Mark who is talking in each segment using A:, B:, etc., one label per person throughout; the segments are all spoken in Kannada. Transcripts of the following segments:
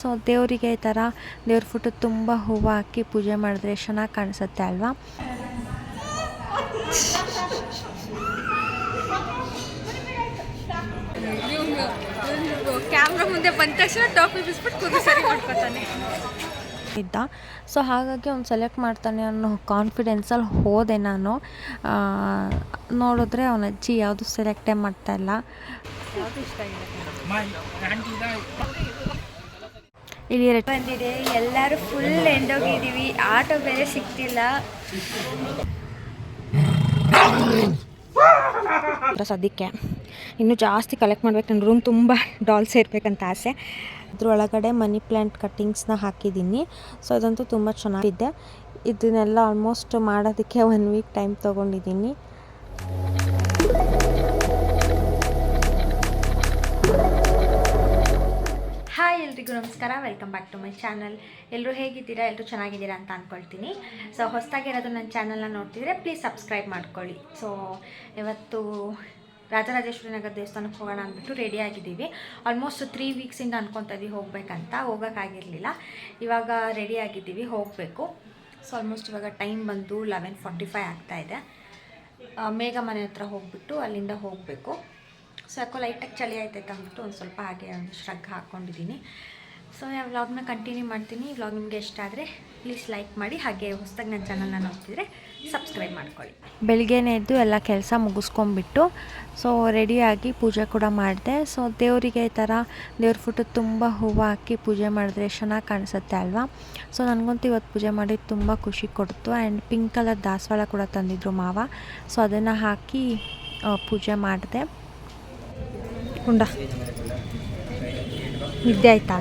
A: ಸೊ ದೇವರಿಗೆ ಈ ಥರ ದೇವ್ರ ಫೋಟೋ ತುಂಬ ಹೂವು ಹಾಕಿ ಪೂಜೆ ಮಾಡಿದ್ರೆ ಚೆನ್ನಾಗಿ ಕಾಣಿಸುತ್ತೆ ಅಲ್ವಾ?
B: ಕ್ಯಾಮ್ರಾ ಮುಂದೆ ಬಂದ ತಕ್ಷಣ ಟಾಪಿ ಬಿಸ್ಬಿಟ್ಟು ಕೂದಲು ಸರಿ ಮಾಡ್ಕೊತಾನೆ.
A: ಇದ್ದ. ಸೊ ಹಾಗಾಗಿ ಅವ್ನು ಸೆಲೆಕ್ಟ್ ಮಾಡ್ತಾನೆ ಅನ್ನೋ ಕಾನ್ಫಿಡೆನ್ಸಲ್ಲಿ ಹೋದೆ ನಾನು. ಆ, ನೋಡಿದ್ರೆ ಅವನ ಅಜ್ಜಿ ಯಾವುದು ಸೆಲೆಕ್ಟೇ ಮಾಡ್ತಾ ಇಲ್ಲ. ಇಲ್ಲಿ
B: ಬಂದಿದೆ. ಎಲ್ಲರೂ ಫುಲ್ ಎಂಡೋಗಿದ್ದೀವಿ ಆಟೋ ಬೇರೆ ಸಿಗ್ತಿಲ್ಲ.
C: ಸದ್ಯಕ್ಕೆ. ಇನ್ನು ಜಾಸ್ತಿ ಕಲೆಕ್ಟ್ ಮಾಡ್ಬೇಕು. ನನ್ನ ರೂಮ್ ತುಂಬ ಡಾಲ್ಸ್ ಇರಬೇಕಂತ ಆಸೆ.
A: ಅದ್ರೊಳಗಡೆ ಮನಿ ಪ್ಲ್ಯಾಂಟ್ ಕಟ್ಟಿಂಗ್ಸ್ನ ಹಾಕಿದ್ದೀನಿ. ಸೊ ಅದಂತೂ ತುಂಬ ಚೆನ್ನಾಗಿದೆ. ಇದನ್ನೆಲ್ಲ ಆಲ್ಮೋಸ್ಟ್ ಮಾಡೋದಕ್ಕೆ ಒನ್ ವೀಕ್ ಟೈಮ್ ತೊಗೊಂಡಿದ್ದೀನಿ.
B: ಎಲ್ರಿಗೂ ನಮಸ್ಕಾರ. Welcome back to my channel ಎಲ್ಲರೂ ಹೇಗಿದ್ದೀರಾ? ಎಲ್ಲರೂ ಚೆನ್ನಾಗಿದ್ದೀರಾ ಅಂತ ಅಂದ್ಕೊಳ್ತೀನಿ ಸೊ ಹೊಸದಾಗಿರೋದು ನನ್ನ ಚಾನಲ್ನ ನೋಡ್ತಿದ್ರೆ ಪ್ಲೀಸ್ ಸಬ್ಸ್ಕ್ರೈಬ್ ಮಾಡ್ಕೊಳ್ಳಿ. ಸೊ ಇವತ್ತು ರಾಜರಾಜೇಶ್ವರಿ ನಗರ ದೇವಸ್ಥಾನಕ್ಕೆ ಹೋಗೋಣ ಅಂದ್ಬಿಟ್ಟು ರೆಡಿ ಆಗಿದ್ದೀವಿ. ಆಲ್ಮೋಸ್ಟ್ ತ್ರೀ ವೀಕ್ಸಿಂದ ಅನ್ಕೊತಾ ಇದ್ದೀವಿ ಹೋಗ್ಬೇಕಂತ. ಹೋಗೋಕ್ಕಾಗಿರಲಿಲ್ಲ ಇವಾಗ ರೆಡಿ ಆಗಿದ್ದೀವಿ, ಹೋಗಬೇಕು. ಸೊ ಆಲ್ಮೋಸ್ಟ್ ಇವಾಗ ಟೈಮ್ ಬಂದು ಲೆವೆನ್ ಫಾರ್ಟಿ ಫೈವ್ ಆಗ್ತಾಯಿದೆ ಮೇಘ ಮನೆ ಹತ್ರ ಹೋಗ್ಬಿಟ್ಟು ಅಲ್ಲಿಂದ ಹೋಗಬೇಕು. ಸೊ ಯಾಕೋ ಲೈಟಾಗಿ ಚಳಿ ಆಯ್ತೈತೆ ಅಂದ್ಬಿಟ್ಟು ಒಂದು ಸ್ವಲ್ಪ ಹಾಗೆ ಒಂದು ಶ್ರಗ್ ಹಾಕ್ಕೊಂಡಿದ್ದೀನಿ ಸೊ ಆ ವ್ಲಾಗ್ನ ಕಂಟಿನ್ಯೂ ಮಾಡ್ತೀನಿ. ಈ ವ್ಲಾಗ್ ನಿಮಗೆ ಇಷ್ಟ ಆದರೆ ಪ್ಲೀಸ್ ಲೈಕ್ ಮಾಡಿ, ಹಾಗೆ ಹೊಸ್ದಾಗಿ ನನ್ನ ಚಾನಲ್ನ ನೋಡ್ತಿದ್ರೆ ಸಬ್ಸ್ಕ್ರೈಬ್ ಮಾಡ್ಕೊಳ್ಳಿ.
A: ಬೆಳಿಗ್ಗೆನೇ ಎದ್ದು ಎಲ್ಲ ಕೆಲಸ ಮುಗಿಸ್ಕೊಂಡ್ಬಿಟ್ಟು ಸೊ ರೆಡಿಯಾಗಿ ಪೂಜೆ ಕೂಡ ಮಾಡಿದೆ. ಸೊ ದೇವರಿಗೆ ಈ ಥರ ದೇವ್ರ ಫೋಟೋ ತುಂಬ ಹೂವು ಹಾಕಿ ಪೂಜೆ ಮಾಡಿದ್ರೆ ಚೆನ್ನಾಗಿ ಕಾಣಿಸುತ್ತೆ ಅಲ್ವಾ? ಸೊ ನನಗಂತೂ ಇವತ್ತು ಪೂಜೆ ಮಾಡಿ ತುಂಬ ಖುಷಿ ಕೊಡ್ತು. ಆ್ಯಂಡ್ ಪಿಂಕ್ ಕಲರ್ ದಾಸವಾಳ ಕೂಡ ತಂದಿದ್ರು ಮಾವ. ಸೊ ಅದನ್ನು ಹಾಕಿ ಪೂಜೆ ಮಾಡಿದೆ.
C: ಹುಂಡ ನಿದ್ದೆ ಆಯ್ತಾ?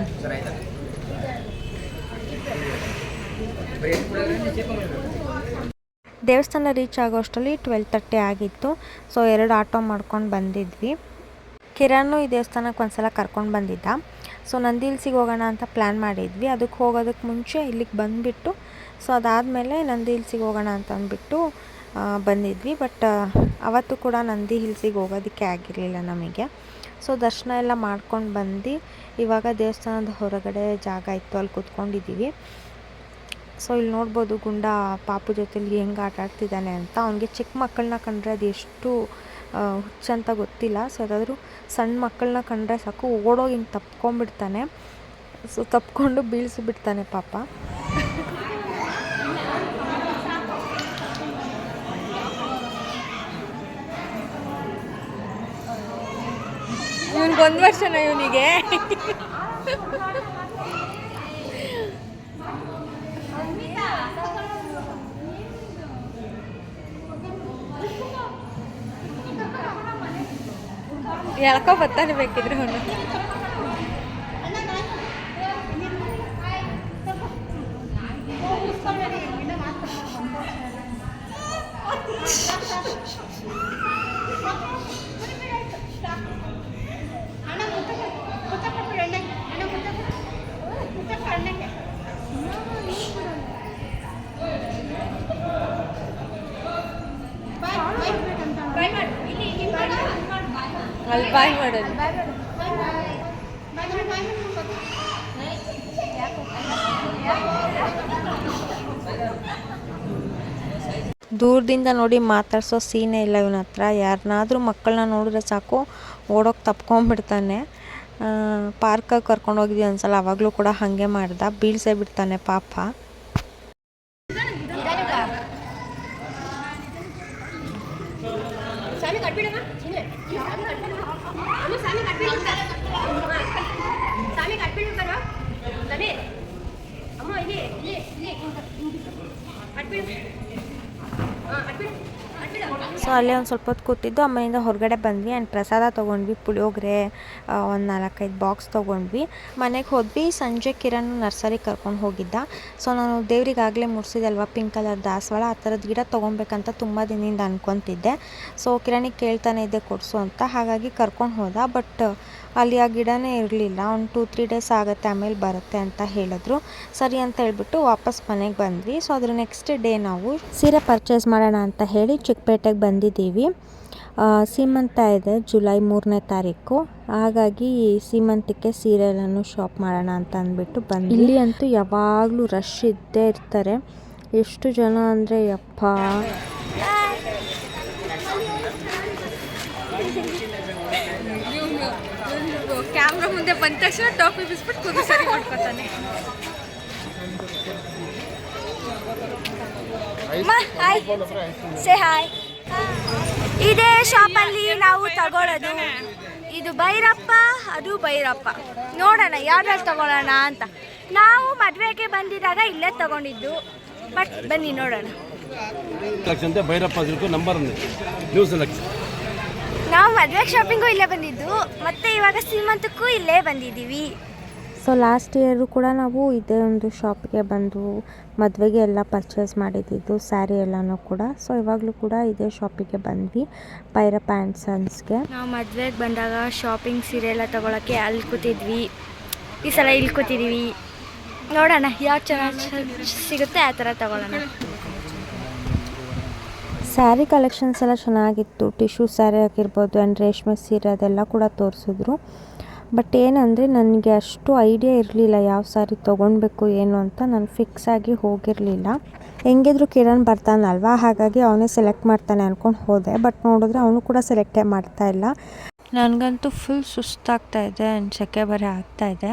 A: ದೇವಸ್ಥಾನ ರೀಚ್ ಆಗೋ ಅಷ್ಟರಲ್ಲಿ ಟ್ವೆಲ್ ತರ್ಟಿ ಆಗಿತ್ತು. ಸೊ ಎರಡು ಆಟೋ ಮಾಡ್ಕೊಂಡು ಬಂದಿದ್ವಿ. ಕಿರಣ್ ಈ ದೇವಸ್ಥಾನಕ್ಕೆ ಒಂದ್ಸಲ ಕರ್ಕೊಂಡು ಬಂದಿದ್ದ. ಸೊ ನಂದಿ ಹಿಲ್ಸಿಗೆ ಹೋಗೋಣ ಅಂತ ಪ್ಲ್ಯಾನ್ ಮಾಡಿದ್ವಿ. ಅದಕ್ಕೆ ಹೋಗೋದಕ್ಕೆ ಮುಂಚೆ ಇಲ್ಲಿಗೆ ಬಂದುಬಿಟ್ಟು ಸೊ ಅದಾದಮೇಲೆ ನಂದಿ ಹಿಲ್ಸಿಗೆ ಹೋಗೋಣ ಅಂತ ಅಂದ್ಬಿಟ್ಟು ಬಂದಿದ್ವಿ. ಬಟ್ ಅವತ್ತು ಕೂಡ ನಂದಿ ಹಿಲ್ಸಿಗೆ ಹೋಗೋದಕ್ಕೆ ಆಗಿರಲಿಲ್ಲ ನಮಗೆ. ಸೊ ದರ್ಶನ ಎಲ್ಲ ಮಾಡ್ಕೊಂಡು ಬಂದು ಇವಾಗ ದೇವಸ್ಥಾನದ ಹೊರಗಡೆ ಜಾಗ ಇತ್ತು, ಅಲ್ಲಿ ಕೂತ್ಕೊಂಡಿದ್ದೀವಿ. ಸೊ ಇಲ್ಲಿ ನೋಡ್ಬೋದು ಗುಂಡ ಪಾಪು ಜೊತೆಲಿ ಹೆಂಗೆ ಆಟ ಆಡ್ತಿದ್ದಾನೆ ಅಂತ. ಅವನಿಗೆ ಚಿಕ್ಕ ಮಕ್ಕಳನ್ನ ಕಂಡ್ರೆ ಅದು ಎಷ್ಟು ಹುಚ್ಚ ಹುಚ್ಚಂತ ಗೊತ್ತಿಲ್ಲ. ಸೊ ಅದಾದರೂ ಸಣ್ಣ ಮಕ್ಕಳನ್ನ ಕಂಡ್ರೆ ಸಾಕು, ಓಡೋಗಿ ಹಿಂಗೆ ತಪ್ಕೊಂಡ್ಬಿಡ್ತಾನೆ. ಸೊ ತಪ್ಕೊಂಡು ಬೀಳಿಸಿಬಿಡ್ತಾನೆ ಪಾಪ
B: ಇವನಿಗೆ ಒಂದು ವರ್ಷನ ಇವನಿಗೆ. ಎಳ್ಕೊ ಬರ್ತಾನೆ ಬೇಕಿದ್ರೆ ಅವನು. ಬಾಯ್ ಮಾಡೋದು
A: ದೂರದಿಂದ ನೋಡಿ ಮಾತಾಡ್ಸೋ ಸೀನೇ ಇಲ್ಲ ಇವನ ಹತ್ರ. ಯಾರನ್ನಾದರೂ ಮಕ್ಕಳನ್ನ ನೋಡಿದ್ರೆ ಸಾಕು ಓಡೋಕೆ ತಪ್ಕೊಂಡ್ಬಿಡ್ತಾನೆ ಪಾರ್ಕಾಗಿ ಕರ್ಕೊಂಡೋಗಿದ್ವಿ ಒಂದ್ಸಲ, ಅವಾಗಲೂ ಕೂಡ ಹಾಗೆ ಮಾಡ್ದ. ಬೀಳ್ಸೇ ಬಿಡ್ತಾನೆ ಪಾಪ. ಒಂದು ಸ್ವಲ್ಪ ಹೊತ್ತು ಕೂತಿದ್ದು ಅಮ್ಮನಿಂದ ಹೊರಗಡೆ ಬಂದ್ವಿ ಆ್ಯಂಡ್ ಪ್ರಸಾದ ತೊಗೊಂಡ್ವಿ, ಪುಳಿಯೋಗರೆ ಒಂದು ನಾಲ್ಕೈದು ಬಾಕ್ಸ್ ತೊಗೊಂಡ್ವಿ. ಮನೆಗೆ ಹೋದ್ವಿ, ಸಂಜೆ ಕಿರಣ್ ನರ್ಸರಿ ಕರ್ಕೊಂಡು ಹೋಗಿದ್ದ. ಸೊ ನಾನು ದೇವರಿಗಾಗಲೇ ಮುಡಿಸಿದಲ್ವ ಪಿಂಕ್ ಕಲರ್ ದಾಸವಾಳ, ಆ ಥರದ ಗಿಡ ತೊಗೊಬೇಕಂತ ತುಂಬ ದಿನದಿಂದ ಅನ್ಕೊತಿದ್ದೆ. ಸೊ ಕಿರಣಿಗೆ ಕೇಳ್ತಾನೆ ಇದ್ದೆ ಕೊಡಿಸು ಅಂತ. ಹಾಗಾಗಿ ಕರ್ಕೊಂಡು ಹೋದ. ಬಟ್ ಅಲ್ಲಿ ಆ ಗಿಡನೇ ಇರಲಿಲ್ಲ. ಒಂದು ಟೂ ತ್ರೀ ಡೇಸ್ ಆಗುತ್ತೆ, ಆಮೇಲೆ ಬರುತ್ತೆ ಅಂತ ಹೇಳಿದ್ರು. ಸರಿ ಅಂತ ಹೇಳ್ಬಿಟ್ಟು ವಾಪಸ್ ಮನೆಗೆ ಬಂದ್ವಿ. ಸೊ ಅದ್ರ ನೆಕ್ಸ್ಟ್ ಡೇ ನಾವು ಸೀರೆ ಪರ್ಚೇಸ್ ಮಾಡೋಣ ಅಂತ ಹೇಳಿ ಚಿಕ್ಕಪೇಟೆಗೆ ಬಂದಿದ್ದೀವಿ. ಆ, ಸೀಮಂತ ಇದೆ ಜುಲೈ ಮೂರನೇ ತಾರೀಕು. ಹಾಗಾಗಿ ಸೀಮಂತಕ್ಕೆ ಸೀರೆಯನ್ನು ಶಾಪ್ ಮಾಡೋಣ ಅಂತ ಅಂದ್ಬಿಟ್ಟು ಬಂದು ಇಲ್ಲಿ ಅಂತೂ ಯಾವಾಗಲೂ ರಶ್ ಇದ್ದೇ ಇರ್ತಾರೆ. ಎಷ್ಟು ಜನ ಅಂದರೆ ಯಪ್ಪ.
C: ಕ್ಯಾಮ್ರಾ ಮುಂದೆ ಬಂದ ತಕ್ಷಣ ಟಾಪಿ ಬಿಸ್ಬಿಟ್ಟು ಕೂದಲು ಸರಿ ಮಾಡ್ಕೊತಾನೆ.
B: ಸೇ ಹಾಯ್ ಇದೇ ಶಾಪಲ್ಲಿ ನಾವು ತಗೊಳ್ಳೋದು. ಇದು ಭೈರಪ್ಪ ಅದು ಭೈರಪ್ಪ. ನೋಡೋಣ ಯಾವ್ದ್ರಲ್ಲಿ ತಗೊಳ್ಳೋಣ ಅಂತ. ನಾವು ಮದುವೆಗೆ ಬಂದಿದ್ದಾಗ ಇಲ್ಲೇ ತಗೊಂಡಿದ್ದು. ಬಟ್ ಬನ್ನಿ ನೋಡೋಣ.
D: ಭೈರಪ್ಪ ನಂಬರ್
B: ನಾವು ಮದುವೆ ಶಾಪಿಂಗು ಇಲ್ಲೇ ಬಂದಿದ್ದು. ಮತ್ತೆ ಇವಾಗ ಸೀಮಂತಕ್ಕೂ ಇಲ್ಲೇ ಬಂದಿದ್ದೀವಿ.
A: ಸೊ ಲಾಸ್ಟ್ ಇಯರು ಕೂಡ ನಾವು ಇದೇ ಒಂದು ಶಾಪ್ಗೆ ಬಂದು ಮದುವೆಗೆ ಎಲ್ಲ ಪರ್ಚೇಸ್ ಮಾಡಿದ್ದಿದ್ದು ಸ್ಯಾರಿ ಎಲ್ಲನೂ ಕೂಡ. ಸೊ ಇವಾಗಲೂ ಕೂಡ ಇದೇ ಶಾಪಿಗೆ ಬಂದ್ವಿ ಪೈರ ಪ್ಯಾಂಟ್ ಸನ್ಸ್ಗೆ
B: ನಾವು ಮದುವೆಗೆ ಬಂದಾಗ ಶಾಪಿಂಗ್ ಸೀರೆ ಎಲ್ಲ ತೊಗೊಳಕ್ಕೆ ಅಲ್ಲಿ ಕೂತಿದ್ವಿ. ಈ ಸಲ ಇಲ್ಲಿ ಕೂತಿದ್ವಿ. ನೋಡೋಣ ಯಾವ ಚೆನ್ನಾಗಿ ಸಿಗುತ್ತೆ ಆ ಥರ ತಗೊಳ್ಳೋಣ
A: ಸ್ಯಾರಿ ಕಲೆಕ್ಷನ್ಸ್ ಎಲ್ಲ ಚೆನ್ನಾಗಿತ್ತು. ಟಿಶ್ಯೂ ಸ್ಯಾರಿ ಆಗಿರ್ಬೋದು ಆ್ಯಂಡ್ ರೇಷ್ಮೆ ಸೀರೆ ಅದೆಲ್ಲ ಕೂಡ ತೋರಿಸಿದ್ರು. ಬಟ್ ಏನಂದರೆ ನನಗೆ ಅಷ್ಟು ಐಡಿಯಾ ಇರಲಿಲ್ಲ ಯಾವ ಸಾರಿ ತೊಗೊಳ್ಬೇಕು ಏನು ಅಂತ. ನಾನು ಫಿಕ್ಸ್ ಆಗಿ ಹೋಗಿರಲಿಲ್ಲ. ಹೆಂಗಿದ್ರು ಕಿರಣ್ ಬರ್ತಾನಲ್ವಾ? ಹಾಗಾಗಿ ಅವನೇ ಸೆಲೆಕ್ಟ್ ಮಾಡ್ತಾನೆ ಅಂದ್ಕೊಂಡು ಹೋದೆ. ಬಟ್ ನೋಡಿದ್ರೆ ಅವನು ಕೂಡ ಸೆಲೆಕ್ಟೇ ಮಾಡ್ತಾ ಇಲ್ಲ. ನನಗಂತೂ ಫುಲ್ ಸುಸ್ತಾಗ್ತಾ ಇದೆ ಆ್ಯಂಡ್ ಸೆಕೆ ಬರೆ ಆಗ್ತಾ ಇದೆ.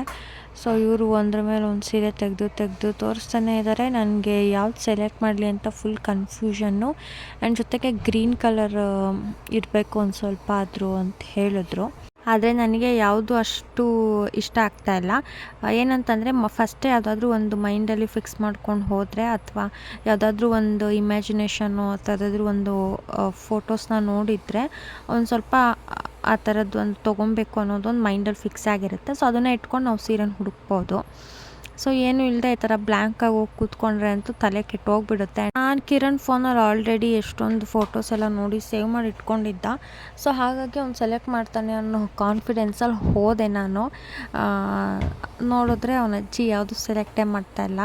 A: ಸೊ ಇವರು ಒಂದ್ರ ಮೇಲೆ ಒಂದು ಸೀರೆ ತೆಗೆದು ತೆಗೆದು ತೋರಿಸ್ತಾನೆ ಇದ್ದಾರೆ ನನಗೆ ಯಾವ್ದು ಸೆಲೆಕ್ಟ್ ಮಾಡಲಿ ಅಂತ ಫುಲ್ ಕನ್ಫ್ಯೂಷನ್ನು ಆ್ಯಂಡ್ ಜೊತೆಗೆ ಗ್ರೀನ್ ಕಲರ್ ಇರಬೇಕು ಒಂದು ಸ್ವಲ್ಪ ಆದರೂ ಅಂತ ಹೇಳಿದ್ರು. ಆದರೆ ನನಗೆ ಯಾವುದು ಅಷ್ಟು ಇಷ್ಟ ಆಗ್ತಾ ಇಲ್ಲ. ಏನಂತಂದರೆ ಮ ಫಸ್ಟೇ ಯಾವುದಾದ್ರೂ ಒಂದು ಮೈಂಡಲ್ಲಿ ಫಿಕ್ಸ್ ಮಾಡ್ಕೊಂಡು ಹೋದರೆ ಅಥವಾ ಯಾವುದಾದ್ರೂ ಒಂದು ಇಮ್ಯಾಜಿನೇಷನ್ನು ಅಥವಾ ಯಾವುದಾದ್ರೂ ಒಂದು ಫೋಟೋಸ್ನ ನೋಡಿದರೆ ಒಂದು ಸ್ವಲ್ಪ ಆ ಥರದ್ದು ಒಂದು ತೊಗೊಬೇಕು ಅನ್ನೋದೊಂದು ಮೈಂಡಲ್ಲಿ ಫಿಕ್ಸ್ ಆಗಿರುತ್ತೆ. ಸೊ ಅದನ್ನೇ ಇಟ್ಕೊಂಡು ನಾವು ಸೀರೆನ ಹುಡುಕ್ಬೋದು. ಸೊ ಏನು ಇಲ್ಲದೆ ಈ ಥರ ಬ್ಲ್ಯಾಂಕಾಗಿ ಹೋಗಿ ಕೂತ್ಕೊಂಡ್ರೆ ಅಂತೂ ತಲೆ ಕೆಟ್ಟೋಗ್ಬಿಡುತ್ತೆ. ನಾನು ಕಿರಣ್ ಫೋನಲ್ಲಿ ಆಲ್ರೆಡಿ ಎಷ್ಟೊಂದು ಫೋಟೋಸ್ ಎಲ್ಲ ನೋಡಿ ಸೇವ್ ಮಾಡಿ ಇಟ್ಕೊಂಡಿದ್ದ. ಸೊ ಹಾಗಾಗಿ ಅವ್ನು ಸೆಲೆಕ್ಟ್ ಮಾಡ್ತಾನೆ ಅನ್ನೋ ಕಾನ್ಫಿಡೆನ್ಸಲ್ಲಿ ಹೋದೆ ನಾನು. ನೋಡಿದ್ರೆ ಅವನ ಅಜ್ಜಿ ಯಾವುದು ಸೆಲೆಕ್ಟೇ ಮಾಡ್ತಾಯಿಲ್ಲ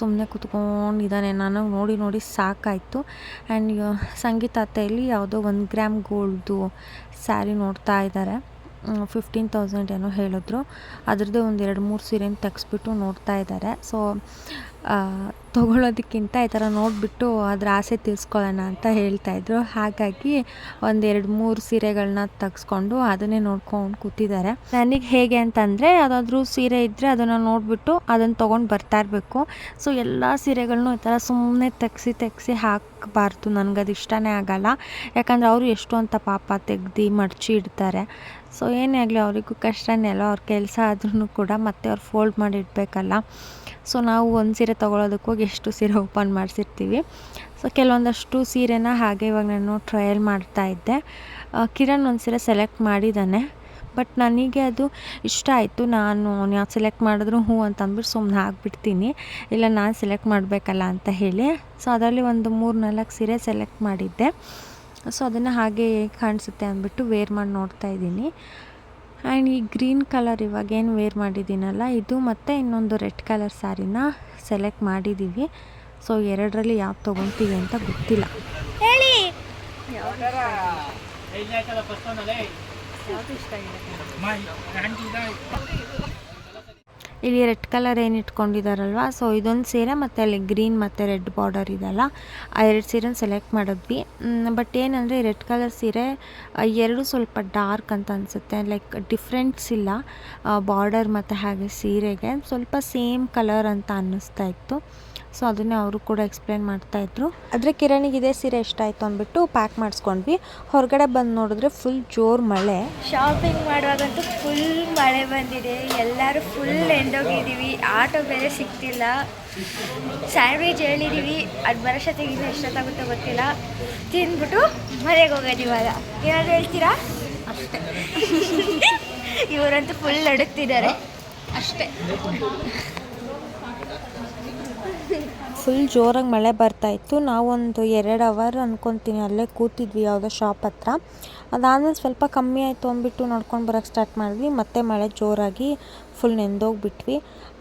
A: ಸುಮ್ಮನೆ ಕೂತ್ಕೊಂಡಿದ್ದಾನೆ. ನಾನು ನೋಡಿ ನೋಡಿ ಸಾಕಾಯಿತು. ಆ್ಯಂಡ್ ಸಂಗೀತ ಅತ್ತೆಯಲ್ಲಿ ಯಾವುದೋ ಒಂದು ಗ್ರಾಮ್ ಗೋಲ್ಡ್ದು ಸ್ಯಾರಿ ನೋಡ್ತಾ ಇದ್ದಾರೆ ಫಿಫ್ಟೀನ್ ತೌಸಂಡ್ ಏನೋ ಹೇಳಿದ್ರು. ಅದರದ್ದೇ ಒಂದು ಎರಡು ಮೂರು ಸೀರೆನ ತೆಗೆಸ್ಬಿಟ್ಟು ನೋಡ್ತಾ ಇದ್ದಾರೆ. ಸೊ ತೊಗೊಳೋದಕ್ಕಿಂತ ಈ ಥರ ನೋಡಿಬಿಟ್ಟು ಅದರ ಆಸೆ ತೀರಿಸ್ಕೊಳ್ಳೋಣ ಅಂತ ಹೇಳ್ತಾಯಿದ್ರು ಹಾಗಾಗಿ ಒಂದು ಎರಡು ಮೂರು ಸೀರೆಗಳನ್ನ ತೆಗೆಸ್ಕೊಂಡು ಅದನ್ನೇ ನೋಡ್ಕೊಂಡು ಕೂತಿದ್ದಾರೆ. ನನಗೆ ಹೇಗೆ ಅಂತಂದರೆ, ಯಾವುದಾದ್ರೂ ಸೀರೆ ಇದ್ದರೆ ಅದನ್ನು ನೋಡಿಬಿಟ್ಟು ಅದನ್ನು ತೊಗೊಂಡು ಬರ್ತಾ ಇರಬೇಕು. ಸೊ ಎಲ್ಲ ಸೀರೆಗಳನ್ನೂ ಈ ಥರ ಸುಮ್ಮನೆ ತೆಗ್ಸಿ ತೆಗ್ಸಿ ಹಾಕಬಾರ್ದು. ಅದು ಇಷ್ಟನೇ ಆಗಲ್ಲ. ಯಾಕಂದರೆ ಅವರು ಎಷ್ಟು ಅಂತ ಪಾಪ ತೆಗ್ದು ಮಡಚಿ ಇಡ್ತಾರೆ. ಸೊ ಏನೇ ಆಗಲಿ ಅವರಿಗೂ ಕಷ್ಟನೇ ಅಲ್ಲ ಅವ್ರ ಕೆಲಸ ಆದ್ರೂ ಕೂಡ ಮತ್ತೆ ಅವ್ರು ಫೋಲ್ಡ್ ಮಾಡಿ ಇಡಬೇಕಲ್ಲ. ಸೊ ನಾವು ಒಂದು ಸೀರೆ ತೊಗೊಳೋದಕ್ಕೋಗಿ ಎಷ್ಟು ಸೀರೆ ಓಪನ್ ಮಾಡಿಸಿರ್ತೀವಿ. ಸೊ ಕೆಲವೊಂದಷ್ಟು ಸೀರೆನ ಹಾಗೆ ಇವಾಗ ನಾನು ಟ್ರಯಲ್ ಮಾಡ್ತಾ ಇದ್ದೆ. ಕಿರಣ್ ಒಂದು ಸೀರೆ ಸೆಲೆಕ್ಟ್ ಮಾಡಿದ್ದಾನೆ. ಬಟ್ ನನಗೆ ಅದು ಇಷ್ಟ ಆಯಿತು. ನಾನು ಯಾವ್ದು ಸೆಲೆಕ್ಟ್ ಮಾಡಿದ್ರು ಹ್ಞೂ ಅಂತ ಅಂದ್ಬಿಟ್ಟು ಸುಮ್ಮನೆ ಹಾಕ್ಬಿಡ್ತೀನಿ. ಇಲ್ಲ, ನಾನು ಸೆಲೆಕ್ಟ್ ಮಾಡಬೇಕಲ್ಲ ಅಂತ ಹೇಳಿ. ಸೊ ಅದರಲ್ಲಿ ಒಂದು ಮೂರು ನಾಲ್ಕು ಸೀರೆ ಸೆಲೆಕ್ಟ್ ಮಾಡಿದ್ದೆ. ಸೊ ಅದನ್ನು ಹೇಗೆ ಕಾಣಿಸುತ್ತೆ ಅಂದ್ಬಿಟ್ಟು ವೇರ್ ಮಾಡಿ ನೋಡ್ತಾ ಇದ್ದೀನಿ. ಆ್ಯಂಡ್ ಈ ಗ್ರೀನ್ ಕಲರ್ ಇವಾಗ ಏನು ವೇರ್ ಮಾಡಿದ್ದೀನಲ್ಲ ಇದು ಮತ್ತು ಇನ್ನೊಂದು ರೆಡ್ ಕಲರ್ ಸ್ಯಾರಿನ ಸೆಲೆಕ್ಟ್ ಮಾಡಿದ್ದೀವಿ. ಸೊ ಎರಡರಲ್ಲಿ ಯಾವ್ದು ತೊಗೊತೀವಿ ಅಂತ ಗೊತ್ತಿಲ್ಲ.
B: ಹೇಳಿ!
A: ಇಲ್ಲಿ ರೆಡ್ ಕಲರ್ ಏನು ಇಟ್ಕೊಂಡಿದ್ದಾರಲ್ವ ಸೊ ಇದೊಂದು ಸೀರೆ ಮತ್ತು ಅಲ್ಲಿ ಗ್ರೀನ್ ಮತ್ತು ರೆಡ್ ಬಾರ್ಡರ್ ಇದೆಲ್ಲ ಆ ಎರಡು ಸೀರೆನ ಸೆಲೆಕ್ಟ್ ಮಾಡಿದ್ವಿ. ಬಟ್ ಏನಂದರೆ ರೆಡ್ ಕಲರ್ ಸೀರೆ ಎರಡು ಸ್ವಲ್ಪ ಡಾರ್ಕ್ ಅಂತ ಅನಿಸುತ್ತೆ. ಲೈಕ್ ಡಿಫ್ರೆನ್ಸ್ ಇಲ್ಲ ಬಾರ್ಡರ್ ಮತ್ತು ಹಾಗೆ ಸೀರೆಗೆ. ಸ್ವಲ್ಪ ಸೇಮ್ ಕಲರ್ ಅಂತ ಅನ್ನಿಸ್ತಾ ಇತ್ತು. ಸೊ ಅದನ್ನೇ ಅವರು ಕೂಡ ಎಕ್ಸ್ಪ್ಲೇನ್ ಮಾಡ್ತಾಯಿದ್ರು ಆದರೆ ಕಿರಣಿಗೆ ಇದೇ ಸೀರೆ ಇಷ್ಟ ಆಯಿತು ಅಂದ್ಬಿಟ್ಟು ಪ್ಯಾಕ್ ಮಾಡಿಸ್ಕೊಂಡ್ವಿ. ಹೊರಗಡೆ ಬಂದು ನೋಡಿದ್ರೆ ಫುಲ್ ಜೋರು ಮಳೆ.
B: ಶಾಪಿಂಗ್ ಮಾಡುವಾಗಂತೂ ಫುಲ್ ಮಳೆ ಬಂದಿದೆ. ಎಲ್ಲರೂ ಫುಲ್ ಎಂಡೋಗಿದ್ದೀವಿ. ಆಟೋ ಬೇರೆ ಸಿಗ್ತಿಲ್ಲ. ಸ್ಯಾಂಡ್ವಿಚ್ ಹೇಳಿದ್ದೀವಿ ಅದು ಬರೋಷ್ಟೊತ್ತಿಗೆ ಇನ್ನೂ ಎಷ್ಟೊತ್ತಾಗುತ್ತೆ ಗೊತ್ತಿಲ್ಲ. ತಿಂದ್ಬಿಟ್ಟು ಮನೆಗೆ ಹೋಗೋದು ಇವಾಗ. ಏನಾದ್ರು ಹೇಳ್ತೀರಾ? ಅಷ್ಟೇ. ಇವರಂತೂ ಫುಲ್ ನಡುತ್ತಿದ್ದಾರೆ ಅಷ್ಟೇ.
A: ಫುಲ್ ಜೋರಾಗಿ ಮಳೆ ಬರ್ತಾ ಇತ್ತು. ನಾವೊಂದು ಎರಡು ಅವರ್ ಅಂದ್ಕೊತೀನಿ ಅಲ್ಲೇ ಕೂತಿದ್ವಿ ಯಾವುದೋ ಶಾಪ್ ಹತ್ರ. ಅದಾದಮೇಲೆ ಸ್ವಲ್ಪ ಕಮ್ಮಿ ಆಯಿತು ಅಂದ್ಬಿಟ್ಟು ನಡ್ಕೊಂಡು ಬರೋಕ್ಕೆ ಸ್ಟಾರ್ಟ್ ಮಾಡಿದ್ವಿ. ಮತ್ತೆ ಮಳೆ ಜೋರಾಗಿ ಫುಲ್ ನೆಂದೋಗ್ಬಿಟ್ವಿ.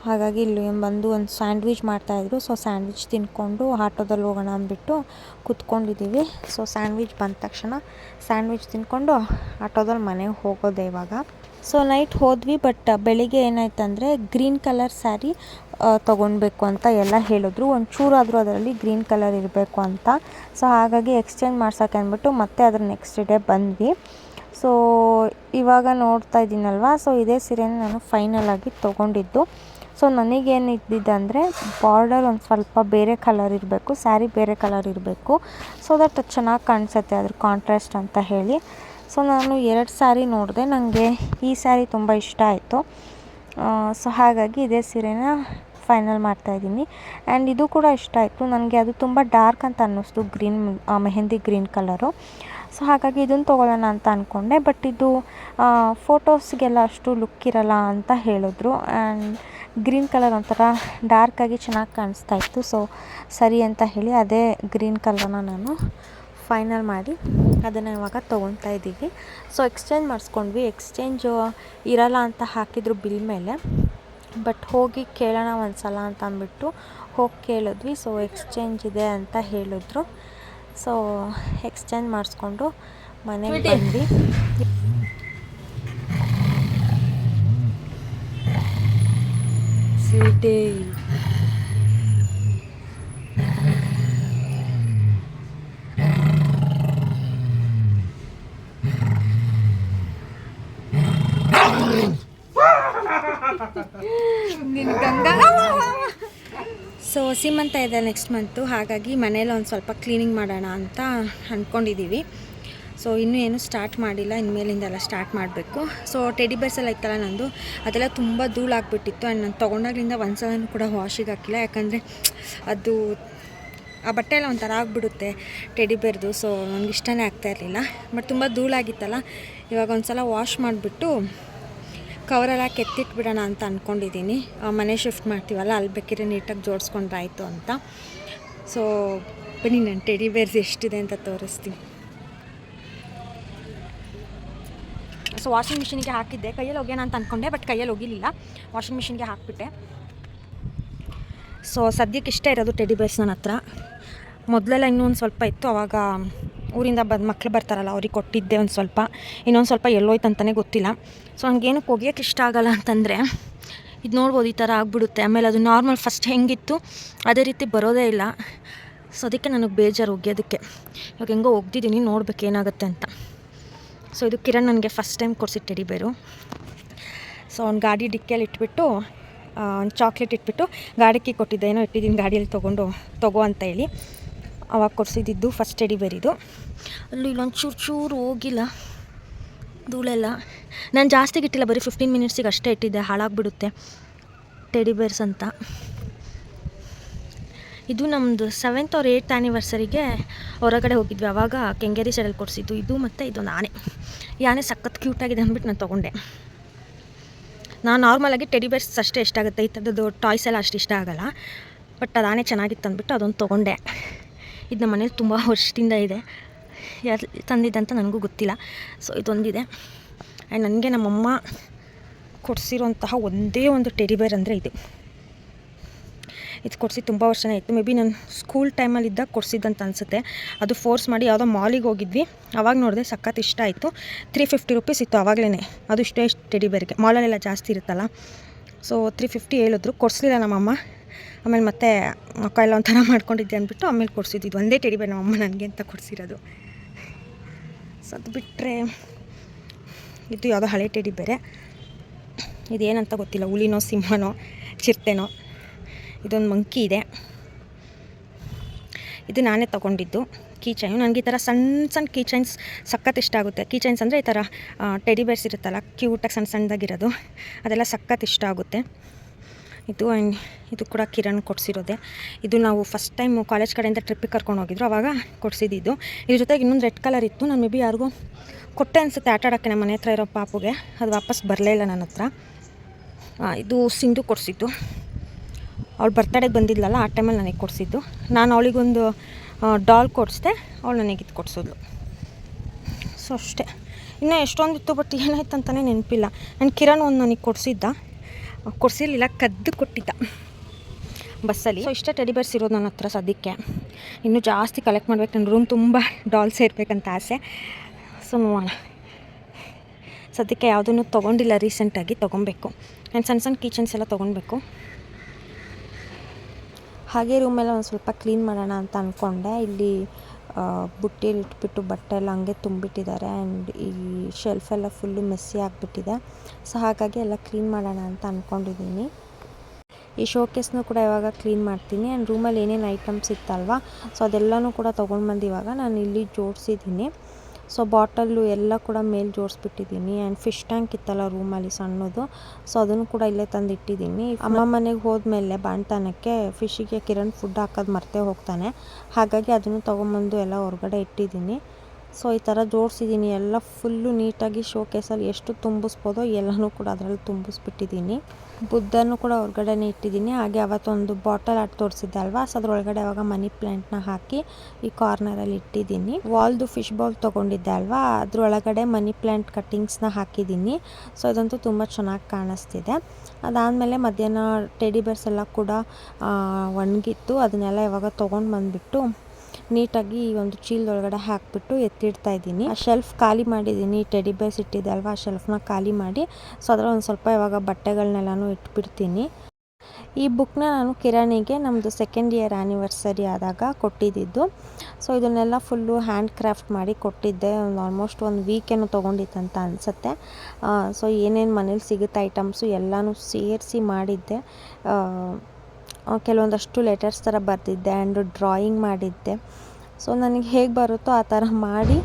A: ಹಾಗಾಗಿ ಇಲ್ಲಿ ಬಂದು ಒಂದು ಸ್ಯಾಂಡ್ವಿಚ್ ಮಾಡ್ತಾಯಿದ್ರು ಸೊ ಸ್ಯಾಂಡ್ವಿಚ್ ತಿನ್ಕೊಂಡು ಆಟೋದಲ್ಲಿ ಹೋಗೋಣ ಅಂದ್ಬಿಟ್ಟು ಕೂತ್ಕೊಂಡಿದ್ದೀವಿ ಸೊ ಸ್ಯಾಂಡ್ವಿಚ್ ಬಂದ ತಕ್ಷಣ ಸ್ಯಾಂಡ್ವಿಚ್ ತಿನ್ಕೊಂಡು ಆಟೋದಲ್ಲಿ ಮನೆಗೆ ಹೋಗೋದೆ ಇವಾಗ. ಸೊ ನೈಟ್ ಹೋದ್ವಿ ಬಟ್ ಬೆಳಿಗ್ಗೆ ಏನಾಯ್ತಂದರೆ ಗ್ರೀನ್ ಕಲರ್ ಸ್ಯಾರಿ ತೊಗೊಳ್ಬೇಕು ಅಂತ ಎಲ್ಲ ಹೇಳಿದ್ರು. ಒಂಚೂರಾದರೂ ಅದರಲ್ಲಿ ಗ್ರೀನ್ ಕಲರ್ ಇರಬೇಕು ಅಂತ. ಸೊ, ಹಾಗಾಗಿ ಎಕ್ಸ್ಚೇಂಜ್ ಮಾಡ್ಸೋಕೆ ಅಂದ್ಬಿಟ್ಟು ಮತ್ತೆ ಅದ್ರ ನೆಕ್ಸ್ಟ್ ಡೇ ಬಂದ್ವಿ. ಸೊ, ಇವಾಗ ನೋಡ್ತಾ ಇದ್ದೀನಲ್ವ? ಸೊ, ಇದೇ ಸೀರೆನ ನಾನು ಫೈನಲ್ ಆಗಿ ತೊಗೊಂಡಿದ್ದು. ಸೊ ನನಗೇನು ಇದ್ದಿದ್ದು ಅಂದರೆ ಬಾರ್ಡರ್ ಒಂದು ಸ್ವಲ್ಪ ಬೇರೆ ಕಲರ್ ಇರಬೇಕು ಸ್ಯಾರಿ ಬೇರೆ ಕಲರ್ ಇರಬೇಕು. ಸೊ ದಟ್ ಚೆನ್ನಾಗಿ ಕಾಣಿಸುತ್ತೆ ಅದ್ರ ಕಾಂಟ್ರಾಸ್ಟ್ ಅಂತ ಹೇಳಿ. ಸೊ ನಾನು ಎರಡು ಸ್ಯಾರಿ ನೋಡಿದೆ. ನನಗೆ ಈ ಸ್ಯಾರಿ ತುಂಬ ಇಷ್ಟ ಆಯಿತು. ಸೊ ಹಾಗಾಗಿ ಇದೇ ಸೀರೆನ ಫೈನಲ್ ಮಾಡ್ತಾಯಿದ್ದೀನಿ ಆ್ಯಂಡ್ ಇದು ಕೂಡ ಇಷ್ಟ ಆಯಿತು. ನನಗೆ ಅದು ತುಂಬ ಡಾರ್ಕ್ ಅಂತ ಅನ್ನಿಸ್ತು green mehendi green colour so ಹಾಗಾಗಿ ಇದನ್ನು ತೊಗೊಳ್ಳೋಣ ಅಂತ ಅಂದ್ಕೊಂಡೆ ಬಟ್ ಇದು ಫೋಟೋಸ್ಗೆಲ್ಲ ಅಷ್ಟು ಲುಕ್ ಇರಲ್ಲ ಅಂತ ಹೇಳಿದ್ರು. ಆ್ಯಂಡ್ ಗ್ರೀನ್ ಕಲರ್ ಒಂಥರ ಡಾರ್ಕಾಗಿ ಚೆನ್ನಾಗಿ ಕಾಣಿಸ್ತಾ ಇತ್ತು. ಸೊ ಸರಿ ಅಂತ ಹೇಳಿ ಅದೇ ಗ್ರೀನ್ ಕಲರ್ನ ನಾನು ಫೈನಲ್ ಮಾಡಿ ಅದನ್ನು ಇವಾಗ ತೊಗೊತಾ ಇದ್ದೀವಿ. So exchange ಮಾಡಿಸ್ಕೊಂಡ್ವಿ. ಎಕ್ಸ್ಚೇಂಜು ಇರಲ್ಲ ಅಂತ ಹಾಕಿದ್ರು ಬಿಲ್ ಮೇಲೆ. ಬಟ್ ಹೋಗಿ ಕೇಳೋಣ ಒಂದು ಸಲ ಅಂತ ಅಂದ್ಬಿಟ್ಟು ಹೋಗಿ ಕೇಳಿದ್ವಿ. ಸೊ ಎಕ್ಸ್ಚೇಂಜ್ ಇದೆ ಅಂತ ಹೇಳಿದ್ರು. ಸೊ ಎಕ್ಸ್ಚೇಂಜ್ ಮಾಡಿಸ್ಕೊಂಡು ಮನೆಗೆ ಬಂದ್ವಿ.
C: ಸ್ವೀಟೇ ಸೊ ಸೀಮಂತ ಇದೆ ನೆಕ್ಸ್ಟ್ ಮಂತು ಹಾಗಾಗಿ ಮನೇಲಿ ಒಂದು ಸ್ವಲ್ಪ ಕ್ಲೀನಿಂಗ್ ಮಾಡೋಣ ಅಂತ ಅಂದ್ಕೊಂಡಿದ್ದೀವಿ ಸೊ ಇನ್ನೂ ಏನು ಸ್ಟಾರ್ಟ್ ಮಾಡಿಲ್ಲ. ಇನ್ಮೇಲಿಂದೆಲ್ಲ ಸ್ಟಾರ್ಟ್ ಮಾಡಬೇಕು. ಸೊ ಟೆಡಿ ಬೇರ್ಸ್ ಎಲ್ಲ ಇತ್ತಲ್ಲ ನಂದು? ಅದೆಲ್ಲ ತುಂಬ ಧೂಳಾಗ್ಬಿಟ್ಟಿತ್ತು ಆ್ಯಂಡ್ ನಾನು ತೊಗೊಂಡಾಗ್ಲಿಂದ ಒಂದು ಸಲನೂ ಕೂಡ ವಾಶಿಗೆ ಹಾಕಿಲ್ಲ. ಯಾಕಂದರೆ ಅದು ಆ ಬಟ್ಟೆ ಎಲ್ಲ ಒಂಥರ ಆಗಿಬಿಡುತ್ತೆ ಟೆಡಿ ಬೇರ್ದು ಸೊ ನನಗೆ ಇಷ್ಟನೇ ಆಗ್ತಾ ಇರಲಿಲ್ಲ. ಬಟ್ ತುಂಬ ಧೂಳಾಗಿತ್ತಲ್ಲ. ಇವಾಗ ಒಂದು ಸಲ ವಾಶ್ ಮಾಡಿಬಿಟ್ಟು ಕವರೆಲ್ಲ ಕೆತ್ತಿಟ್ಬಿಡೋಣ ಅಂತ ಅಂದ್ಕೊಂಡಿದ್ದೀನಿ ಮನೆ ಶಿಫ್ಟ್ ಮಾಡ್ತೀವಲ್ಲ, ಅಲ್ಲಿ ಬೇಕಿದ್ರೆ ನೀಟಾಗಿ ಜೋಡಿಸ್ಕೊಂಡ್ರಾಯ್ತು ಅಂತ. ಸೊ ಬನ್ನಿ ನಾನು ಟೆಡಿ ಬೇರ್ಸ್ ಎಷ್ಟಿದೆ ಅಂತ ತೋರಿಸ್ತೀನಿ. ಸೊ ವಾಷಿಂಗ್ ಮಿಷಿನ್ಗೆ ಹಾಕಿದ್ದೆ. ಕೈಯಲ್ಲಿ ಒಗ್ಯೋಣ ಅಂತ ಅಂದ್ಕೊಂಡೆ ಬಟ್ ಕೈಯಲ್ಲಿ ಒಗಿಲಿಲ್ಲ ವಾಷಿಂಗ್ ಮಿಷಿನ್ಗೆ ಹಾಕಿಬಿಟ್ಟೆ. ಸೊ ಸದ್ಯಕ್ಕೆ ಇಷ್ಟ ಇರೋದು ಟೆಡಿ ಬೇರ್ಸ್ ನನ್ನ ಹತ್ರ. ಮೊದಲೆಲ್ಲ ಇನ್ನೊಂದು ಸ್ವಲ್ಪ ಇತ್ತು, ಅವಾಗ ಊರಿಂದ ಬಂದು ಮಕ್ಳು ಬರ್ತಾರಲ್ಲ, ಅವ್ರಿಗೆ ಕೊಟ್ಟಿದ್ದೆ ಒಂದು ಸ್ವಲ್ಪ. ಇನ್ನೊಂದು ಸ್ವಲ್ಪ ಎಲ್ಲೋಯ್ತು ಅಂತಲೇ ಗೊತ್ತಿಲ್ಲ. ಸೊ ಹಂಗೇನು ಒಗಿಯೋಕ್ಕೆ ಇಷ್ಟ ಆಗಲ್ಲ ಅಂತಂದರೆ, ಇದು ನೋಡ್ಬೋದು ಈ ಥರ ಆಗಿಬಿಡುತ್ತೆ. ಆಮೇಲೆ ಅದು ನಾರ್ಮಲ್ ಫಸ್ಟ್ ಹೆಂಗಿತ್ತು, ಅದೇ ರೀತಿ ಬರೋದೇ ಇಲ್ಲ. ಸೊ ಅದಕ್ಕೆ ನನಗೆ ಬೇಜಾರು ಒಗ್ಯೋದಕ್ಕೆ ಇವಾಗ ಹೆಂಗೋ ಒಗ್ದಿದ್ದೀನಿ ನೋಡ್ಬೇಕು ಏನಾಗುತ್ತೆ ಅಂತ. ಸೊ ಇದು ಕಿರಣ್ ನನಗೆ ಫಸ್ಟ್ ಟೈಮ್ ಕೊಡ್ಸಿದ್ದು ಟೆಡಿ ಬೇರು ಸೊ ಅವ್ನು ಗಾಡಿ ಡಿಕ್ಕಿಯಲ್ಲಿ ಇಟ್ಬಿಟ್ಟು ಒಂದು ಚಾಕ್ಲೇಟ್ ಇಟ್ಬಿಟ್ಟು ಗಾಡಿಕ್ಕಿ ಕೊಟ್ಟಿದ್ದೆ. ಏನೋ ಇಟ್ಟಿದ್ದೀನಿ ಗಾಡಿಯಲ್ಲಿ ತೊಗೊಂಡು, ತಗೋ ಅಂತ ಹೇಳಿ. ಅವಾಗ ಕೊಡಿಸಿದ್ದು ಫಸ್ಟ್ ಟೆಡಿ ಬೇರ್ ಇದು ಅಲ್ಲಿ ಇಲ್ಲೊಂದು ಚೂರು ಚೂರು ಹೋಗಿಲ್ಲ, ಧೂಳೆಲ್ಲ. ನಾನು ಜಾಸ್ತಿಗೆ ಇಟ್ಟಿಲ್ಲ, ಬರೀ ಫಿಫ್ಟೀನ್ ಮಿನಿಟ್ಸಿಗೆ ಅಷ್ಟೇ ಇಟ್ಟಿದ್ದೆ, ಹಾಳಾಗ್ಬಿಡುತ್ತೆ ಟೆಡಿ ಬೇರ್ಸ್ ಅಂತ. ಇದು ನಮ್ಮದು ಸೆವೆಂತ್ ಅವ್ರ ಏಯ್ಟ್ ಆ್ಯನಿವರ್ಸರಿಗೆ ಹೊರಗಡೆ ಹೋಗಿದ್ವಿ ಆವಾಗ ಕೆಂಗೇರಿ ಸೈಡಲ್ಲಿ ಕೊಡಿಸಿದ್ದು. ಇದು ಮತ್ತು ಇದೊಂದು ಆನೆ ಈ ಆನೆ ಕ್ಯೂಟ್ ಕ್ಯೂಟಾಗಿದೆ ಅಂದ್ಬಿಟ್ಟು ನಾನು ತೊಗೊಂಡೆ. ನಾನು ನಾರ್ಮಲಾಗಿ ಟೆಡಿ ಬೇರ್ಸ್ ಅಷ್ಟೇ ಇಷ್ಟ ಆಗುತ್ತೆ ಈ ಥರದ್ದು ಟಾಯ್ಸ್ ಎಲ್ಲ ಅಷ್ಟು ಇಷ್ಟ ಆಗೋಲ್ಲ. ಬಟ್ ಅದು ಆನೆ ಚೆನ್ನಾಗಿತ್ತು ಅಂದ್ಬಿಟ್ಟು ಅದೊಂದು ತೊಗೊಂಡೆ. ಇದು ನಮ್ಮ ಮನೇಲಿ ತುಂಬ ವರ್ಷದಿಂದ ಇದೆ. ಯಾರು ತಂದಿದ್ದಂತ ನನಗೂ ಗೊತ್ತಿಲ್ಲ. ಸೊ ಇದೊಂದಿದೆ. ಆ್ಯಂಡ್ ನನಗೆ ನಮ್ಮಮ್ಮ ಕೊಡಿಸಿರೋಂತಹ ಒಂದೇ ಒಂದು ಟೆಡಿಬೇರ್ ಅಂದರೆ ಇದು. ಇದು ಕೊಡಿಸಿ ತುಂಬ ವರ್ಷನೇ ಆಯಿತು. ಮೇ ಬಿ ನಾನು ಸ್ಕೂಲ್ ಟೈಮಲ್ಲಿದ್ದಾಗ ಕೊಡಿಸಿದ್ದಂತ ಅನಿಸುತ್ತೆ. ಅದು ಫೋರ್ಸ್ ಮಾಡಿ ಯಾವುದೋ ಮಾಲಿಗೆ ಹೋಗಿದ್ವಿ. ಅವಾಗ ನೋಡಿದೆ ಸಖತ್ ಇಷ್ಟ ಆಯಿತು. ತ್ರೀ ಫಿಫ್ಟಿ ರುಪೀಸ್ ಇತ್ತು ಆವಾಗಲೇ ಅದು ಇಷ್ಟೇ ಟೆಡಿಬೇರ್ಗೆ ಟೆಡಿ ಬೇರ್ಗೆ ಮಾಲಲ್ಲೆಲ್ಲ ಜಾಸ್ತಿ ಇರುತ್ತಲ್ಲ. ಸೊ ತ್ರೀ ಫಿಫ್ಟಿ ಹೇಳಿದ್ರು. ಕೊಡಿಸ್ಲಿಲ್ಲ ನಮ್ಮಮ್ಮ. ಆಮೇಲೆ ಮತ್ತೆ ಮಕ್ಕ ಎಲ್ಲ ಒಂಥರ ಮಾಡ್ಕೊಂಡಿದ್ದೆ ಅಂದ್ಬಿಟ್ಟು ಆಮೇಲೆ ಕೊಡಿಸಿದ್ದು. ಒಂದೇ ಟೆಡಿ ಬೇರೆ ನಮ್ಮ ಅಮ್ಮ ನನಗೆ ಅಂತ ಕೊಡಿಸಿರೋದು. ಸೊ ಅದು ಬಿಟ್ಟರೆ ಇದು ಯಾವುದೋ ಹಳೆ ಟೆಡಿ ಬೇರೆ. ಇದೇನಂತ ಗೊತ್ತಿಲ್ಲ, ಹುಲಿನೋ, ಸಿಂಹನೋ, ಚಿರತೆನೋ, ಇದೊಂದು ಮಂಕಿ ಇದೆ. ಇದು ನಾನೇ ತೊಗೊಂಡಿದ್ದು ಕೀ ಚೈನ್. ನನಗೆ ಈ ಥರ ಸಣ್ಣ ಸಣ್ಣ ಕೀಚೈನ್ಸ್ ಸಖತ್ ಇಷ್ಟ ಆಗುತ್ತೆ. ಕೀಚೈನ್ಸ್ ಅಂದರೆ ಈ ಥರ ಟೆಡಿ ಬೇರ್ಸ್ ಇರುತ್ತಲ್ಲ, ಕ್ಯೂಟಾಗಿ ಸಣ್ಣ ಸಣ್ಣದಾಗಿರೋದು, ಅದೆಲ್ಲ ಸಖತ್ ಇಷ್ಟ ಆಗುತ್ತೆ. ಇದು ಆ್ಯಂಡ್ ಇದು ಕೂಡ ಕಿರಣ್ ಕೊಡಿಸಿರೋದೆ. ಇದು ನಾವು ಫಸ್ಟ್ ಟೈಮ್ ಕಾಲೇಜ್ ಕಡೆಯಿಂದ ಟ್ರಿಪ್ಪಿಗೆ ಕರ್ಕೊಂಡು ಹೋಗಿದ್ರು. ಅವಾಗ ಕೊಡಿಸಿದ್ದು ಇದ್ರ ಜೊತೆಗೆ ಇನ್ನೊಂದು ರೆಡ್ ಕಲರ್ ಇತ್ತು. ನಾನು ಮೇ ಬಿ ಯಾರಿಗೂ ಕೊಟ್ಟೆ ಅನಿಸುತ್ತೆ ಆಟ ಆಡೋಕ್ಕೆ ನಮ್ಮ ಮನೆ ಹತ್ರ ಇರೋ ಪಾಪುಗೆ. ಅದು ವಾಪಸ್ ಬರಲೇ ಇಲ್ಲ ನನ್ನ ಹತ್ರ. ಇದು ಸಿಂಧು ಕೊಡಿಸಿದ್ದು. ಅವಳು ಬರ್ತಡೇಗೆ ಬಂದಿದ್ಲಲ್ಲ, ಆ ಟೈಮಲ್ಲಿ ನನಗೆ ಕೊಡಿಸಿದ್ದು. ನಾನು ಅವಳಿಗೊಂದು ಡಾಲ್ ಕೊಡಿಸ್ದೆ. ಅವಳು ನನಗೆ ಇದು ಕೊಡಿಸಿದ್ಲು. ಸೊ ಅಷ್ಟೇ. ಇನ್ನೂ ಎಷ್ಟೊಂದಿತ್ತು ಬಟ್ ಏನಾಯ್ತು ಅಂತಲೇ ನೆನಪಿಲ್ಲ. ನಾನು ಕಿರಣ್ ಒಂದು ನನಗೆ ಕೊಡಿಸಿದ್ದ. ಕೊಡಿಸಿರ್ಲಿಲ್ಲ ಕದ್ದು ಕೊಟ್ಟಿದ್ದ ಬಸ್ಸಲ್ಲಿ. ಸೊ ಇಷ್ಟ ಟೆಡಿ ಬರ್ಸ್ ಇರೋದು ನನ್ನ ಹತ್ರ ಸದ್ಯಕ್ಕೆ. ಇನ್ನೂ ಜಾಸ್ತಿ ಕಲೆಕ್ಟ್ ಮಾಡ್ಬೇಕು. ನನ್ನ ರೂಮ್ ತುಂಬ ಡಾಲ್ಸ್ ಇರಬೇಕಂತ ಆಸೆ. ಸೊ ನೋಡೋಣ
E: ಸದ್ಯಕ್ಕೆ ಯಾವುದನ್ನು ತೊಗೊಂಡಿಲ್ಲ ರೀಸೆಂಟಾಗಿ ತೊಗೊಬೇಕು. ಆ್ಯಂಡ್ ಸಣ್ಣ ಸಣ್ಣ ಕಿಚನ್ಸ್ ಎಲ್ಲ ತೊಗೊಳ್ಬೇಕು
C: ಹಾಗೆ ರೂಮೆಲ್ಲ ಒಂದು ಸ್ವಲ್ಪ ಕ್ಲೀನ್ ಮಾಡೋಣ ಅಂತ ಅಂದ್ಕೊಂಡೆ ಇಲ್ಲಿ ಬುಟ್ಟಿಯಲ್ಲಿ ಇಟ್ಬಿಟ್ಟು ಬಟ್ಟೆ ಎಲ್ಲ ಹಂಗೆ ತುಂಬಿಟ್ಟಿದ್ದಾರೆ ಆ್ಯಂಡ್ ಈ ಶೆಲ್ಫ್ ಎಲ್ಲ ಫುಲ್ಲು ಮೆಸ್ಸಿ ಆಗಿಬಿಟ್ಟಿದೆ. ಸೊ, ಹಾಗಾಗಿ ಎಲ್ಲ ಕ್ಲೀನ್ ಮಾಡೋಣ ಅಂತ ಅಂದ್ಕೊಂಡಿದ್ದೀನಿ ಈ ಶೋಕೇಸ್ನೂ ಕೂಡ ಇವಾಗ ಕ್ಲೀನ್ ಮಾಡ್ತೀನಿ. ಆ್ಯಂಡ್ ರೂಮಲ್ಲಿ ಏನೇನು ಐಟಮ್ಸ್ ಇತ್ತಲ್ವ, ಸೊ ಅದೆಲ್ಲನೂ ಕೂಡ ತೊಗೊಂಡು ಬಂದು ಇವಾಗ ನಾನು ಇಲ್ಲಿ ಜೋಡಿಸಿದ್ದೀನಿ. ಸೊ ಬಾಟಲ್ಲು ಎಲ್ಲ ಕೂಡ ಮೇಲೆ ಜೋಡಿಸ್ಬಿಟ್ಟಿದ್ದೀನಿ. ಆ್ಯಂಡ್ ಫಿಶ್ ಟ್ಯಾಂಕ್ ಇತ್ತಲ್ಲ ರೂಮಲ್ಲಿ ಸಣ್ಣದು. ಸೊ ಅದನ್ನು ಕೂಡ ಇಲ್ಲೇ ತಂದು ಇಟ್ಟಿದ್ದೀನಿ ಅಮ್ಮ ಮನೆಗೆ ಹೋದ್ಮೇಲೆ ಬಾಣ್ತಾನಕ್ಕೆ ಫಿಶ್ಶಿಗೆ ಕಿರಣ್ ಫುಡ್ ಹಾಕೋದು ಮರ್ತೇ ಹೋಗ್ತಾನೆ. ಹಾಗಾಗಿ ಅದನ್ನು ತೊಗೊಂಬಂದು ಎಲ್ಲ ಹೊರಗಡೆ ಇಟ್ಟಿದ್ದೀನಿ. ಸೊ, ಈ ಥರ ಜೋಡಿಸಿದ್ದೀನಿ. ಎಲ್ಲ ಫುಲ್ಲು ನೀಟಾಗಿ ಶೋಕೇಸಲ್ಲಿ ಎಷ್ಟು ತುಂಬಿಸ್ಬೋದೋ ಎಲ್ಲನೂ ಕೂಡ ಅದರಲ್ಲಿ ತುಂಬಿಸ್ಬಿಟ್ಟಿದ್ದೀನಿ. ಬುದ್ಧನೂ ಕೂಡ ಹೊರಗಡೆನೇ ಇಟ್ಟಿದ್ದೀನಿ. ಹಾಗೆ ಅವತ್ತೊಂದು ಬಾಟಲ್ ಆಟ ತೋರಿಸಿದ್ದೆ ಅಲ್ವಾ? ಸೊ, ಅದರೊಳಗಡೆ ಅವಾಗ ಮನಿ ಪ್ಲ್ಯಾಂಟ್ನ ಹಾಕಿ ಈ ಕಾರ್ನರಲ್ಲಿ ಇಟ್ಟಿದ್ದೀನಿ. ವಾಲ್ದು ಫಿಶ್ ಬೌಲ್ ತೊಗೊಂಡಿದ್ದೆ ಅಲ್ವಾ? ಅದರೊಳಗಡೆ ಮನಿ ಪ್ಲ್ಯಾಂಟ್ ಕಟ್ಟಿಂಗ್ಸ್ನ ಹಾಕಿದ್ದೀನಿ. ಸೊ ಅದಂತೂ ತುಂಬ ಚೆನ್ನಾಗಿ ಕಾಣಿಸ್ತಿದೆ. ಅದಾದಮೇಲೆ ಮಧ್ಯಾಹ್ನ ಟೆಡಿ ಬೇರ್ಸ್ ಎಲ್ಲ ಕೂಡ ಒಣಗಿತ್ತು. ಅದನ್ನೆಲ್ಲ ಇವಾಗ ತೊಗೊಂಡು ಬಂದುಬಿಟ್ಟು ನೀಟಾಗಿ ಈ ಒಂದು ಚೀಲದೊಳಗಡೆ ಹಾಕಿಬಿಟ್ಟು ಎತ್ತಿಡ್ತಾ ಇದ್ದೀನಿ. ಆ ಶೆಲ್ಫ್ ಖಾಲಿ ಮಾಡಿದ್ದೀನಿ. ಟೆಡಿ ಬೇಸ್ ಅಲ್ವಾ? ಆ ಶೆಲ್ಫ್ನ ಖಾಲಿ ಮಾಡಿ. ಸೊ ಅದರಲ್ಲಿ ಒಂದು ಸ್ವಲ್ಪ ಇವಾಗ ಬಟ್ಟೆಗಳನ್ನೆಲ್ಲನೂ ಇಟ್ಬಿಡ್ತೀನಿ. ಈ ಬುಕ್ನ ನಾನು ಕಿರಾಣಿಗೆ ನಮ್ಮದು ಸೆಕೆಂಡ್ ಇಯರ್ ಆ್ಯನಿವರ್ಸರಿ ಆದಾಗ ಕೊಟ್ಟಿದ್ದಿದ್ದು ಸೊ ಇದನ್ನೆಲ್ಲ ಫುಲ್ಲು ಹ್ಯಾಂಡ್ ಕ್ರಾಫ್ಟ್ ಮಾಡಿ ಕೊಟ್ಟಿದ್ದೆ. ಒಂದು ಆಲ್ಮೋಸ್ಟ್ ಒಂದು ವೀಕೇನು ತೊಗೊಂಡಿತ್ತಂತ ಅನಿಸುತ್ತೆ. ಸೊ ಏನೇನು ಮನೇಲಿ ಸಿಗುತ್ತೆ ಐಟಮ್ಸು ಎಲ್ಲನೂ ಸೇರಿಸಿ ಮಾಡಿದ್ದೆ. ಕೆಲವೊಂದಷ್ಟು ಲೆಟರ್ಸ್ ಥರ ಬರೆದಿದ್ದೆ ಆ್ಯಂಡ್ ಡ್ರಾಯಿಂಗ್ ಮಾಡಿದ್ದೆ. ಸೊ ನನಗೆ ಹೇಗೆ ಬರುತ್ತೋ ಆ ಥರ ಮಾಡಿ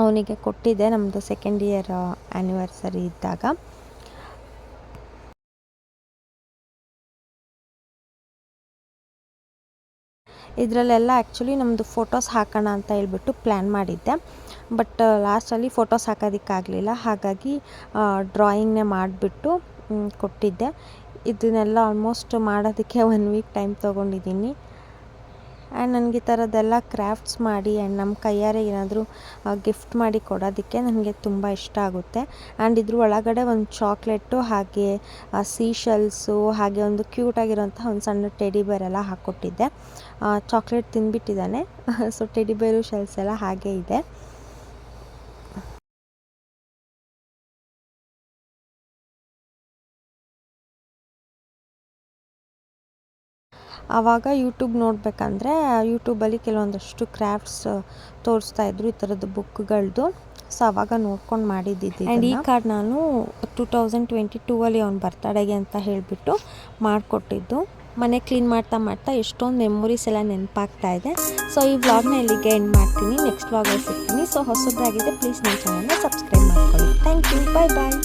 C: ಅವನಿಗೆ ಕೊಟ್ಟಿದ್ದೆ ನಮ್ಮದು ಸೆಕೆಂಡ್ ಇಯರ್ ಆ್ಯನಿವರ್ಸರಿ ಇದ್ದಾಗ. ಇದರಲ್ಲೆಲ್ಲ ಆ್ಯಕ್ಚುಲಿ ನಮ್ಮದು ಫೋಟೋಸ್ ಹಾಕೋಣ ಅಂತ ಹೇಳ್ಬಿಟ್ಟು ಪ್ಲ್ಯಾನ್ ಮಾಡಿದ್ದೆ. ಬಟ್ ಲಾಸ್ಟಲ್ಲಿ ಫೋಟೋಸ್ ಹಾಕೋದಕ್ಕಾಗಲಿಲ್ಲ. ಹಾಗಾಗಿ ಡ್ರಾಯಿಂಗ್ನೇ ಮಾಡಿಬಿಟ್ಟು ಕೊಟ್ಟಿದ್ದೆ. ಇದನ್ನೆಲ್ಲ ಆಲ್ಮೋಸ್ಟ್ ಮಾಡೋದಕ್ಕೆ ಒನ್ ವೀಕ್ ಟೈಮ್ ತೊಗೊಂಡಿದ್ದೀನಿ. ಆ್ಯಂಡ್ ನನಗೆ ಈ ಥರದ್ದೆಲ್ಲ ಕ್ರಾಫ್ಟ್ಸ್ ಮಾಡಿ ಆ್ಯಂಡ್ ನಮ್ಮ ಕೈಯಾರೆ ಏನಾದರೂ ಗಿಫ್ಟ್ ಮಾಡಿ ಕೊಡೋದಕ್ಕೆ ನನಗೆ ತುಂಬ ಇಷ್ಟ ಆಗುತ್ತೆ. ಆ್ಯಂಡ್ ಇದ್ರ ಒಳಗಡೆ ಒಂದು ಚಾಕ್ಲೇಟು ಹಾಗೆ ಸೀಶಲ್ಸು ಹಾಗೆ ಒಂದು ಕ್ಯೂಟಾಗಿರೋಂಥ ಒಂದು ಸಣ್ಣ ಟೆಡಿ ಬೇರ್ ಎಲ್ಲ ಹಾಕ್ಕೊಟ್ಟಿದ್ದೆ. ಚಾಕ್ಲೇಟ್ ತಿಂದುಬಿಟ್ಟಿದ್ದಾನೆ ಸೊ ಟೆಡಿ ಬೇರು ಶೆಲ್ಸ್ ಎಲ್ಲ ಹಾಗೆ ಇದೆ. ಆವಾಗ ಯೂಟ್ಯೂಬ್ ನೋಡಬೇಕಂದ್ರೆ ಯೂಟ್ಯೂಬಲ್ಲಿ ಕೆಲವೊಂದಷ್ಟು ಕ್ರಾಫ್ಟ್ಸ್ ತೋರಿಸ್ತಾ ಇದ್ರು ಈ ಥರದ್ದು ಬುಕ್ಗಳದ್ದು ಸೊ ಅವಾಗ ನೋಡ್ಕೊಂಡು ಮಾಡಿದ್ದಿದ್ದು ಆ್ಯಂಡ್ ಈ ಕಾರ್ಡ್ ನಾನು ಟೂ ತೌಸಂಡ್ ಟ್ವೆಂಟಿ ಟೂವಲ್ಲಿ ಅವ್ನ ಬರ್ತಡೆಗೆ ಅಂತ ಹೇಳಿಬಿಟ್ಟು ಮಾಡಿಕೊಟ್ಟಿದ್ದು. ಮನೆ ಕ್ಲೀನ್ ಮಾಡ್ತಾ ಮಾಡ್ತಾ ಎಷ್ಟೊಂದು ಮೆಮೊರೀಸ್ ಎಲ್ಲ ನೆನಪಾಗ್ತಾ ಇದೆ. ಸೊ ಈ ವ್ಲಾಗ್ನ ಇಲ್ಲಿಗೆ ಎಂಡ್ ಮಾಡ್ತೀನಿ. ನೆಕ್ಸ್ಟ್ ವ್ಲಾಗಲ್ಲಿ ಸಿಗ್ತೀನಿ. ಸೊ ಹೊಸದಾಗಿದೆ ಪ್ಲೀಸ್ ನನ್ನ ಚಾನಲ್ನ ಸಬ್ಸ್ಕ್ರೈಬ್ ಮಾಡ್ಕೊಳ್ಳಿ. Thank you bye bye